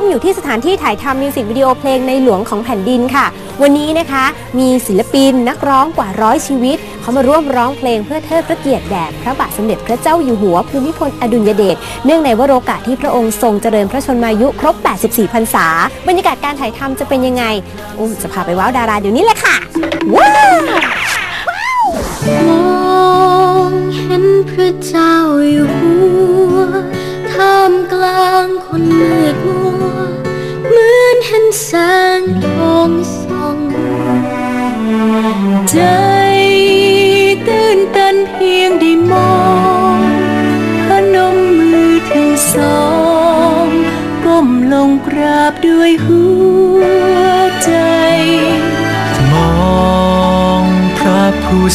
อุ้มอยู่ที่สถานที่ถ่ายทำมิวสิกวิดีโอเพลงในหลวงของแผ่นดินค่ะ วันนี้นะคะมีศิลปินนักร้องกว่าร้อยชีวิต เขามาร่วมร้องเพลงเพื่อเทิดพระเกียรติแด่พระบาทสมเด็จพระเจ้าอยู่หัวภูมิพลอดุลยเดชเนื่องในวโรกาสที่พระองค์ทรงเจริญพระชนมายุครบ 84 พรรษา บรรยากาศการถ่ายทำจะเป็นยังไงอุ้มจะพาไปว้าวดาราเดี๋ยวนี้เลยค่ะว้าวมองเห็นพระเจ้าอยู่หัว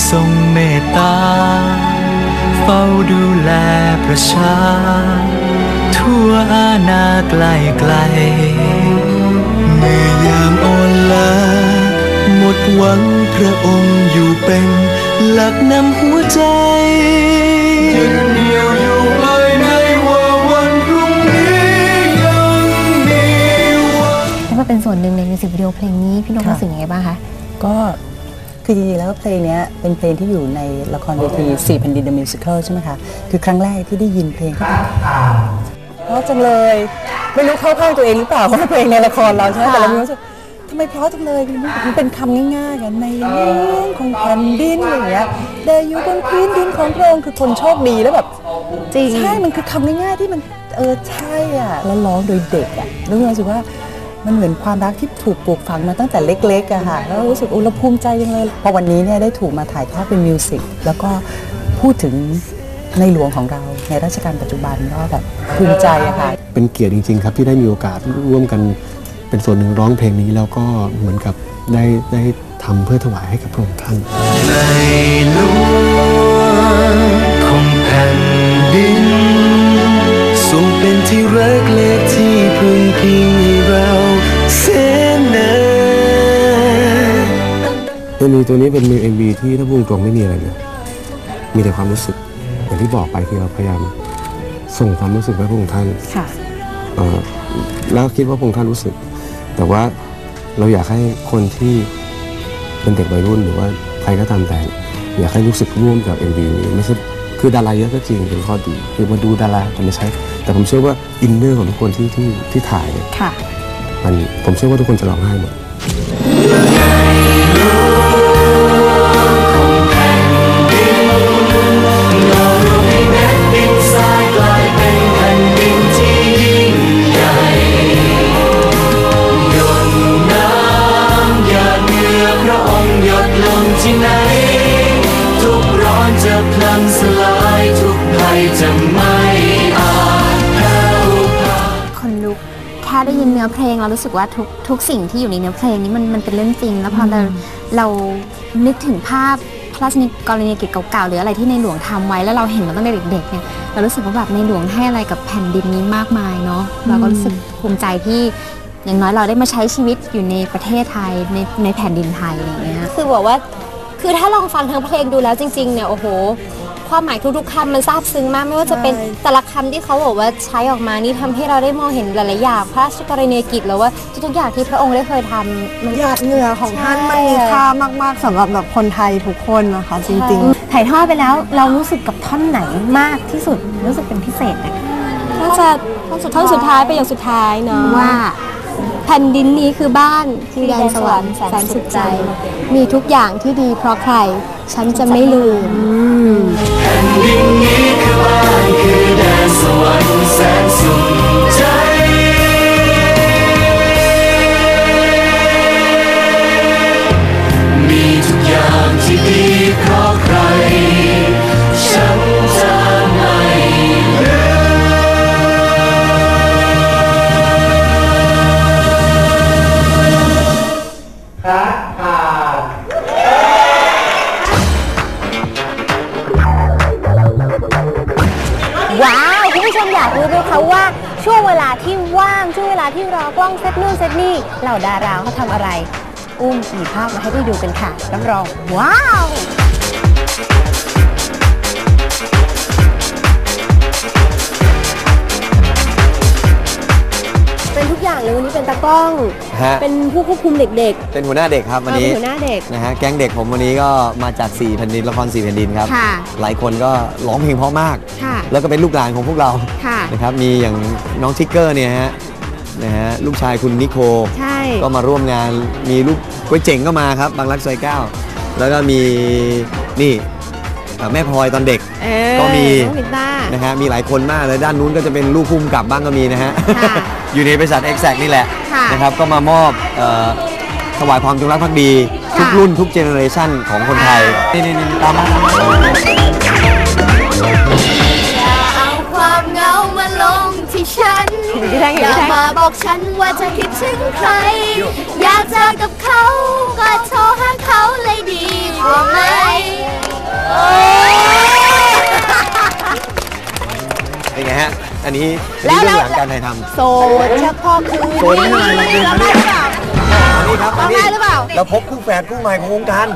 ทรงเมตตา เฝ้าดูแลประชา ทั่วอาณาไกลไกล เมื่อยามอ่อนล้าหมดหวังพระองค์อยู่เป็นหลักนำหัวใจยึดเหนี่ยวอยู่ภายในว่าวันพรุ่งนี้ยังมีหวังได้มาเป็นส่วนหนึ่งในมิวสิกวิดีโอเพลงนี้พี่นกค่ะรู้สึกยังไงบ้างคะก็ คือจริงๆแล้วเพลงเนี้ยเป็นเพลงที่อยู่ในละครเวทีสี่แผ่นดิน The Musical ใช่ไหมคะ คือครั้งแรกที่ได้ยินเพลงเขาเพราะจังเลย ไม่รู้เข้าข้างตัวเองหรือเปล่าเพราะว่าเพลงในละครเราใช่ไหมแต่เราไม่รู้สึกทำไมเพราะจังเลยมันเป็นคำง่ายๆกันในหลวงของแผ่นดินอะไรอย่างเงี้ยเดอยู่บนพื้นดินของพระองค์คือคนโชคดีแล้วแบบจริงใช่มันคือคำง่ายๆที่มันเออใช่อะแล้วร้องโดยเด็กอะแล้วรู้สึกว่า มันเหมือนความรักที่ถูกปลูกฝังมาตั้งแต่เล็กๆอะค่ะแล้วรู้สึกอุเราภูมิใจจังเลยพอวันนี้เนี่ยได้ถูกมาถ่ายทอดเป็นมิวสิกแล้วก็พูดถึงในหลวงของเราในรัชกาลปัจจุบันก็แบบภูมิใจอะค่ะเป็นเกียรติจริง ๆ ครับที่ได้มีโอกาสร่วมกันเป็นส่วนหนึ่งร้องเพลงนี้แล้วก็เหมือนกับได้ได้ทำเพื่อถวายให้กับพระองค์ท่านในหลวงของแผ่นดินทรงเป็นที่รักและที่พึ่งพิงให้เรา เสนาเอ็มวีตัวนี้เป็นเอ็มวีที่ถ้าพูดตรงๆไม่มีอะไรเลยมีแต่ความรู้สึก อย่างที่บอกไปคือเราพยายามส่งความรู้สึกไปให้พระองค์ท่านค่ะเอ่อแล้วคิดว่าพระองค์ท่านรู้สึก แต่ว่าเราอยากให้คนที่เป็นเด็กวัยรุ่นหรือว่าใครก็ตามแต่ อยากให้รู้สึกร่วมกับ MV นี้ไม่ใช่คือดาราเยอะก็จริงเป็นข้อดีคือมาดูดาราแต่ไม่ใช่แต่ผมเชื่อว่าอินเนอร์ของทุกคนที่ที่ที่ถ่ายเนี่ยค่ะ มันผมเชื่อว่าทุกคนจะร้องไห้หมด ว่าทุกทุกสิ่งที่อยู่ในเนื้อเพลงนี้มันมันเป็นเรื่องจริง แล้วพอเราเรานึกถึงภาพพระราชนิกรณียกิจเก่าๆหรืออะไรที่ในหลวงทำไว้แล้วเราเห็นมาตั้งแต่เด็กๆเนี่ยเรารู้สึกว่าแบบในหลวงให้อะไรกับแผ่นดินนี้มากมายเนาะเราก็รู้สึกภูมิใจที่อย่างน้อยเราได้มาใช้ชีวิตอยู่ในประเทศไทยในในแผ่นดินไทยอะไรอย่างเงี้ยคือบอกว่าคือถ้าลองฟังทั้งเพลงดูแล้วจริงๆเนี่ยโอ้โห ความหมายทุกๆคำมันซาบซึ้งมาก ไม่ว่าจะเป็นแต่ละคำที่เขาบอกว่าใช้ออกมานี่ทำให้เราได้มองเห็นหลายๆอย่างพระราชกรณียกิจหรือว่าทุกๆอย่างที่พระองค์ได้เคยทำมัน หยาดเหงื่อของท่านมันมีค่ามาก ๆสำหรับแบบคนไทยทุกคนนะคะ จริง ๆ ถ่ายทอดไปแล้วเรารู้สึกกับท่อนไหนมากที่สุดรู้สึกเป็นพิเศษนะน่าจะท่อนสุดท้ายไปอย่างสุดท้ายเนาะว่า แผ่นดินนี้คือบ้านที่แดนสวรรค์แสนสุขใจ มีทุกอย่างที่ดีเพราะใคร ฉันจะไม่ลืมแผ่น ดินนี้คือบ้านคือแดนสวรรค์แสนสุขใจมีทุกอย่างที่ดีาพมาให้ได้ดูกันค่ะรับรอง ว้าวเป็นทุกอย่างเลยวันนี้เป็นตากล้อง ฮะ เป็นผู้ควบคุมเด็กเป็นหัวหน้าเด็กครับๆวันนี้เออเป็นหัวหน้าเด็ก นะฮะแก๊งเด็กผมวันนี้ก็มาจาก4แผ่นดินละคร4แผ่นดินครับ ค่ะหลายคนก็ร้องเพลงเพราะมาก ค่ะแล้วก็เป็นลูกหลานของพวกเราค่ะ นะครับมีอย่างน้องทิกเกอร์เนี่ยฮะ นะฮะลูกชายคุณนิโคใช่ ก็มาร่วมงานมีลูกก๋วยเจ๋งก็มาครับ บางรักซอยเก้าแล้วก็มีนี่เอ่อแม่พลอยตอนเด็กเออก็มีน้องวินต้า นะฮะมีหลายคนมากเลยด้านนู้นก็จะเป็นลูกพุ่มกับบ้างก็มีนะฮะ ค่ะอยู่ในบริษัท Exact นี่แหละค่ะนะครับก็มามอบเอ่อถวายความจงรักภักดี ทุกค่ะ รุ่นทุกเจเนอเรชันของคนไทยนี่นี่นี่ตามมาเอา ที่ฉันพี่แท่งอพี่ย่าแท่งมาบอกฉันว่าจะคิดถึงใคร อยากเจอกับเขาก็โทรหาเขาเลยดีกว่าไหมเป็นไงฮะ อันนี้อันนี้เรื่องหลังการถ่ายทำโสดเฉพาะคืนโซนไม่เป็นไรเราเดินมาเนี่ยอันนี้ครับร้องอันได้นี้หรือเปล่าเราพบคู่แฝดคู่ใหม่ของวงการ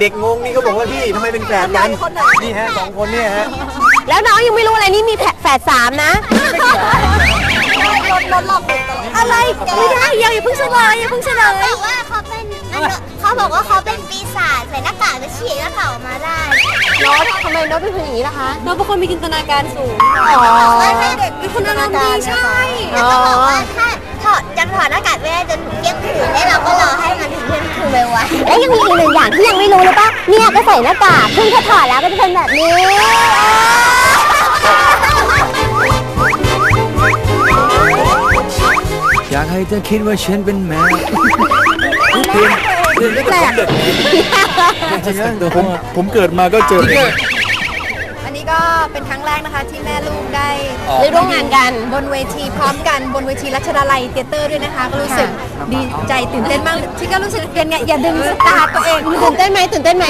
เด็กๆงงนี่เขาบอกว่าพี่ทำไมเป็นแฝดกัน นี่ฮะสองคนเนี่ยฮะ แล้วน้องยังไม่รู้อะไรนี่มีแผแฝดสามนะ อะไรไม่ได้อย่าอย่าเพิ่งเฉลยอย่าเพิ่งเฉลย บอกว่าเขาเป็นเขาบอกว่าเขาเป็นปีศาจใส่หน้ากากจะฉีกหน้ากากออกมาได้โน้ตทำไมโน้ตเป็นคนอย่างนี้ล่ะคะ น้องเป็นคนมีจินตนาการสูง อ๋อเด็กเป็นคนอารมณ์ดีใช่อ๋แล้วอก็บอกว่าถ้าถอด ยังถอดหน้ากากไม่ได้จนถึงเที่ยงคืนแล้วเราก็รอให้มันถึงเที่ยงคืนไปไว้แล้วยังมีอีกหนึ่งอย่างที่ยังไม่รู้เลยปะเนี่ยก็ใส่หน้ากากเพิ่งแค่ถอดแล้วก็จะเป็นแบบนี้อยากให้เธอคิดว่าฉันเป็นแมวแปลกจริงๆผมผมเกิดมาก็เจออั นนี้ก็เป็นครั้งแรกนะคะที่แม่ลูกได้ได้ร่วมงานกัน บนเวทีพร้อมกันบนเวทีรัชดาลัยเตียเตอร์ด้วยนะคะ ก็รู้สึกดีใจตื่นเต้นมากที่ก็รู้สึกเป็นไงอย่าดึงสตาร์ทตัวเองตื่นเต้นไหมตื่นเต้นไหม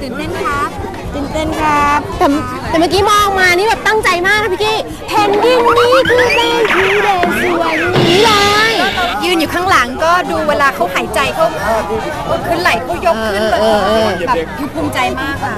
ตื่นเต้นครับ ตื่นเต้นครับแต่แต่เมื่อกี้มองมานี่แบบตั้งใจมากนะพี่กี้แผ่นดินนี้คือแดงคือแดงสวยนี้เลย ยืนอยู่ข้างหลังก็ ดูเวลาเขาหายใจเขาขึ้นไหลเขายกขึ้นแบบเออเออเออแบบคือภูมิใจมากค่ะ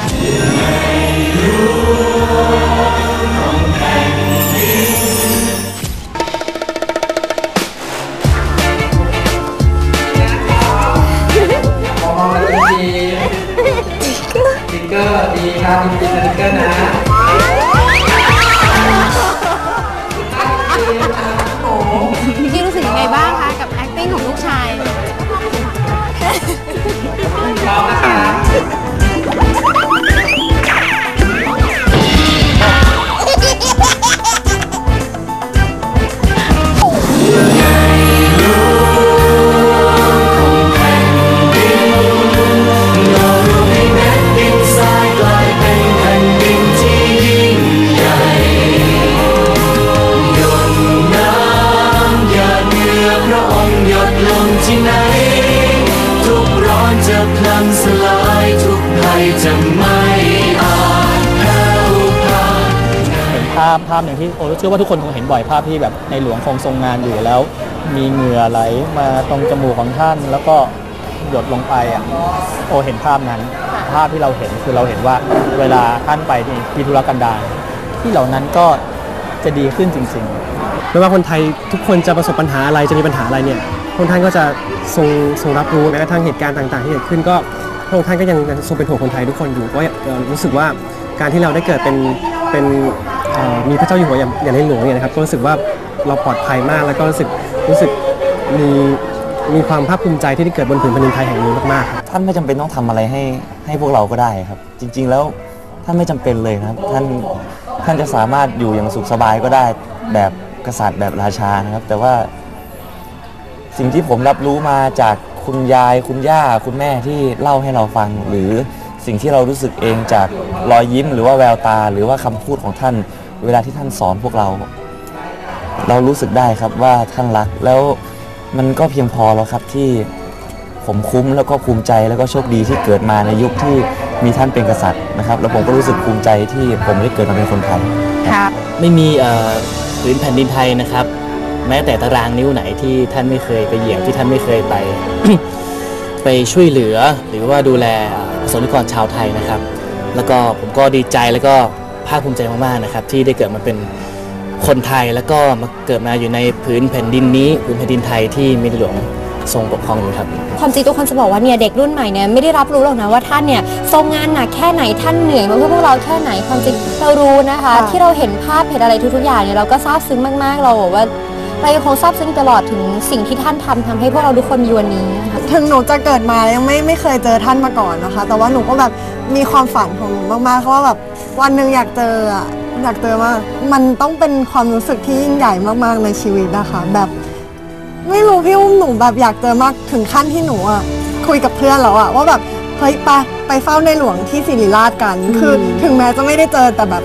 าพภาพหนึ่งที่โอ้เชื่อว่าทุกคนคงเห็นบ่อยภาพที่แบบในหลวงคงทรงงานอยู่แล้ว มีเหงื่อไหลมาตรงจมูกของท่าน แล้วก็หยดลงไปอะโอเห็นภาพนั้น ภาพที่เราเห็นคือเราเห็นว่าเวลาท่านไปที่ที่ธุรกันดารที่เหล่านั้นก็จะดีขึ้นจริงๆไม่ว่าคนไทยทุกคนจะประสบปัญหาอะไรจะมีปัญหาอะไรเนี่ยพระองค์ท่านก็จะทรงทรงรับรู้แม้กระทั่งเหตุการณ์ต่าง ๆ ที่เกิดขึ้นก็พระองค์ท่านก็ยังทรงเป็นห่วงคนไทยทุกคนอยู่ก็รู้สึกว่าการที่เราได้เกิดเป็นเป็น มีพระเจ้าอยู่หัวอย่างอย่างในหลวงเนี่ยนะครับก็รู้สึกว่าเราปลอดภัยมากแล้วก็รู้สึกรู้สึกมีมีความภาคภูมิใจที่ได้เกิดบนผืนแผ่นดินไทยแห่งนี้มากๆครับท่านไม่จำเป็นต้องทำอะไรให้ให้พวกเราก็ได้ครับ จริง ๆ แล้วท่านไม่จำเป็นเลยนะครับ ท่านท่านจะสามารถอยู่อย่างสุขสบายก็ได้แบบกษัตริย์แบบราชานะครับ แต่ว่า สิ่งที่ผมรับรู้มาจากคุณยายคุณย่าคุณแม่ที่เล่าให้เราฟัง หรือสิ่งที่เรารู้สึกเองจากรอยยิ้ม หรือว่าแววตา หรือว่าคำพูดของท่าน เวลาที่ท่านสอนพวกเรา เรารู้สึกได้ครับว่าท่านรัก แล้วมันก็เพียงพอแล้วครับที่ผมคุ้มแล้วก็ภูมิใจแล้วก็โชคดีที่เกิดมาในยุคที่มีท่านเป็นกษัตริย์นะครับ แล้วผมก็รู้สึกภูมิใจที่ผมได้เกิดมาเป็นคนไทยครับไม่มีเอ่อพื้นแผ่นดินไทยนะครับ แม้แต่ตารางนิ้วไหนที่ท่านไม่เคยไปเหยียบที่ท่านไม่เคยไป ไปช่วยเหลือหรือว่าดูแลประสบนิกรชาวไทยนะครับ แล้วก็ผมก็ดีใจแล้วก็ ภาคภูมิใจมากๆนะครับที่ได้เกิดมาเป็นคนไทยแล้วก็มาเกิดมาอยู่ในพื้นแผ่นดินนี้พื้นแผ่นดินไทยที่มีในหลวงทรงปกครองอยู่ครับ ความจริงทุกคนจะบอกว่าเนี่ยเด็กรุ่นใหม่เนี่ยไม่ได้รับรู้หรอกนะว่าท่านเนี่ยทรงงานหนักแค่ไหนท่านเหนื่อยมาเพื่อพวกเราแค่ไหนความจริงเรารู้นะคะ ที่เราเห็นภาพเห็นอะไรทุกๆอย่างเนี่ยเราก็ซาบซึ้งมากๆเราบอกว่าเรายังคงซาบซึ้งตลอดถึงสิ่งที่ท่านทำทำให้พวกเราทุกคนมีวันนี้นะคะถึงหนูจะเกิดมายังไม่ไม่เคยเจอท่านมาก่อนนะคะ แต่ว่าหนูก็แบบมีความฝันของหนูมากๆเพราะว่าแบบ วันหนึ่งอยากเจออะอยากเจอมากมันต้องเป็นความรู้สึกที่ยิ่งใหญ่มากๆในชีวิตนะคะ แบบไม่รู้พี่อุ้มหนูแบบอยากเจอมากถึงขั้นที่หนูอะคุยกับเพื่อนแล้วอะว่าแบบเฮ้ยไปไปเฝ้าในหลวงที่ศิริราชกัน คือถึงแม้จะไม่ได้เจอแต่แบบ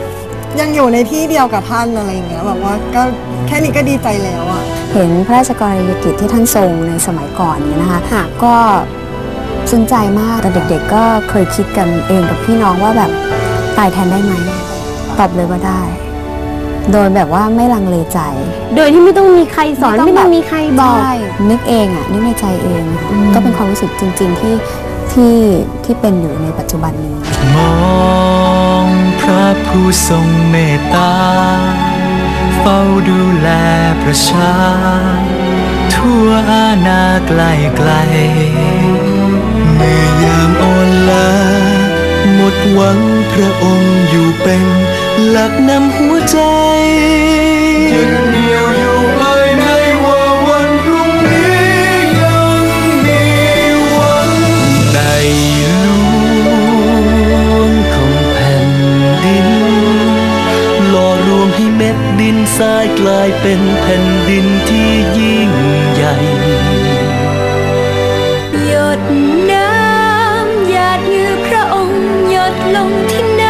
ยังอยู่ในที่เดียวกับท่านอะไรอย่างเงี้ยแบบว่าก็แค่นี้ก็ดีใจแล้วอะ เห็นพระราชกรณียกิจที่ท่านทรงในสมัยก่อนเนี่ยนะคะก็ซึ้งใจมากแต่เด็กๆ ก็เคยคิดกันเองกับพี่น้องว่าแบบ ตายแทนได้ไหม ตอบเลยว่าได้ โดยแบบว่าไม่ลังเลใจ โดยที่ไม่ต้องมีใครสอน ไม่ต้องมีใครบอกใช่นึกเองอะ นึกในใจเองอะก็เป็นความรู้สึกจริง ๆ ที่ที่ที่เป็นอยู่ในปัจจุบันนี้ มองพระผู้ทรงเมตตา เฝ้าดูแลประชา ทั่วอาณาไกลไกลเมื่อยามอ่อนล้า หวังพระองค์อยู่เป็นหลักนำหัวใจยึดเหนี่ยวอยู่ภายในว่าวันพรุ่งนี้ยังมีหวังในหลวงของแผ่นดินหล่อรวมให้เม็ดดินทรายกลายเป็นแผ่นดินที่ยิ่งใหญ่หยด ลงที่ไหน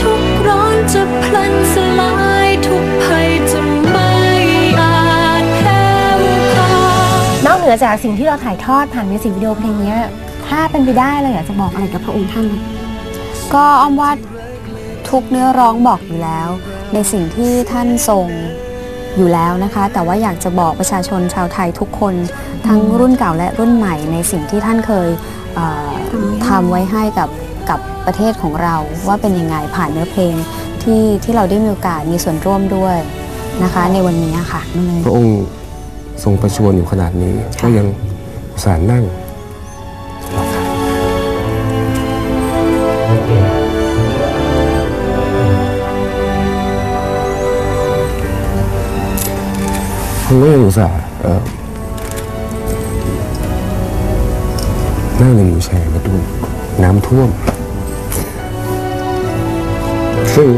ทุกร้อนจะพลันสลาย ทุกภัยจะไม่อาจแพ้พานอกเหนือจากสิ่งที่เราถ่ายทอดผ่านมิวสิกวิดีโอเพลงนี้ถ้าเป็นไปได้เราอยากจะบอกอะไรกับพระองค์ท่าน ก็อ้อมว่าทุกเนื้อร้องบอกอยู่แล้ว ในสิ่งที่ท่านทรงอยู่แล้วนะคะ แต่ว่าอยากจะบอกประชาชนชาวไทยทุกคน ทั้งรุ่นเก่าและรุ่นใหม่ในสิ่งที่ท่านเคยเทำไว้ให้กับ กับประเทศของเราว่าเป็นยังไงผ่านเนื้อเพลงที่ที่เราได้มีโอกาสมีส่วนร่วมด้วยนะคะ ในวันนี้ค่ะพระองค์ทรงประชวรอยู่ขนาดนี้ก็ยังอุตสารนั่งผมก็ยังอุตส่าห์เอ่อนั่งในวิวแชร์มาด้วยน้ำท่วม ซึ่ง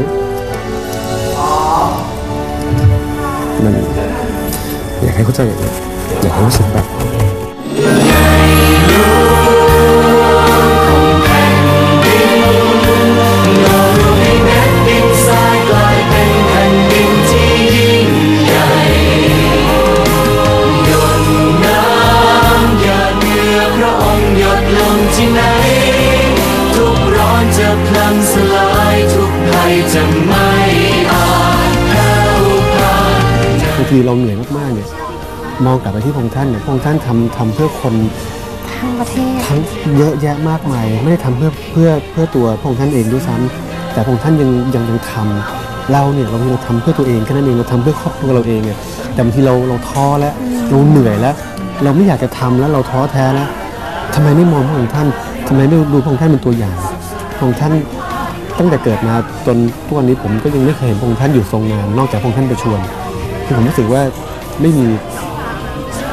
มันอยากให้เข้ ลับไปที่พระองค์ท่านเนี่ยพระองค์ท่านทำทำเพื่อคนทั้งประเทศ ทั้งเยอะแยะมากมาย ไม่ได้ทำเพื่อเพื่อเพื่อตัวพระองค์ท่านเองด้วยซ้ำแต่พระองค์ท่านยังยังยังทำเราเนี่ยเราเราทำเพื่อตัวเองแค่นั้นเองเราทำเพื่อครอบครัวเราเองเนี่ยแต่บางทีเราเราท้อแล้วเราเหนื่อยแล้ว เราไม่อยากจะทำแล้วเราท้อแท้แล้วทำไมไม่มองพระองค์ท่านทำไมไม่ดูพระองค์ท่านเป็นตัวอย่างพระองค์ท่านตั้งแต่เกิดมาจนทุกวันนี้ผมก็ยังไม่เคยเห็นพระองค์ท่านอยู่ทรงงาน นอกจากพระองค์ท่านประชวรคือผมรู้สึกว่าไม่มี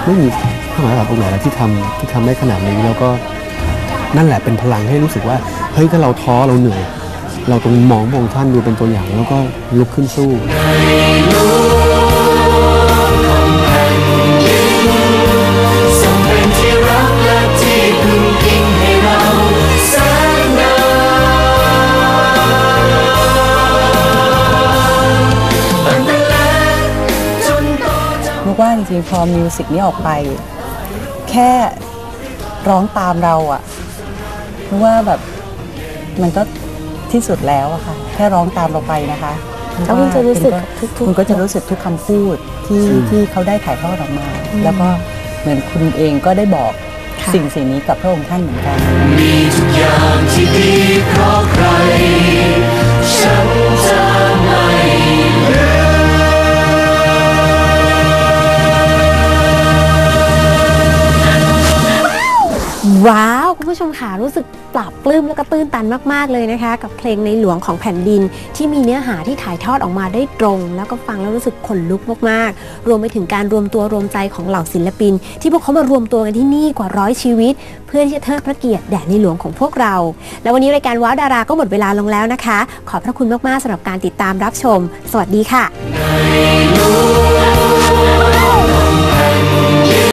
ไม่มีพระมหากษัตริย์องค์ไหนแล้วที่ทำที่ทำได้ขนาดนี้แล้วก็นั่นแหละเป็นพลังให้รู้สึกว่าเฮ้ยถ้าเราท้อเราเหนื่อย เราต้องมองพระองค์ท่านดูเป็นตัวอย่างแล้วก็ลุกขึ้นสู้ จริงๆพอมิวสิกนี้ออกไป แค่ร้องตามเราอะนึกว่าแบบมันก็ที่สุดแล้วอะค่ะ แค่ร้องตามเราไปนะคะก็คงจะรู้สึกทุกๆคุณก็จะรู้สึกทุกคำพูดที่ที่เขาได้ถ่ายทอดออกมา แล้วก็เหมือนคุณเองก็ได้บอกสิ่งสิ่งนี้กับพระองค์ท่านเหมือนกันมีทุกอย่างที่ดีเพราะใครฉันจะไม่ลืม ว้าว คุณผู้ชมค่ะรู้สึกปราบปลื้มแล้วก็ตื้นตันมาก ๆ เลยนะคะ กับเพลงในหลวงของแผ่นดิน ที่มีเนื้อหาที่ถ่ายทอดออกมาได้ตรง แล้วก็ฟังแล้วรู้สึกขนลุกมากๆ รวมไปถึงการรวมตัวรวมใจของเหล่าศิลปิน ที่พวกเขามารวมตัวกันที่นี่กว่าร้อยชีวิต เพื่อที่จะเทิดพระเกียรติแด่ในหลวงของพวกเรา แล้ววันนี้รายการว้าวดาราก็หมดเวลาลงแล้วนะคะ ขอบพระคุณมากๆสำหรับการติดตามรับชม สวัสดีค่ะ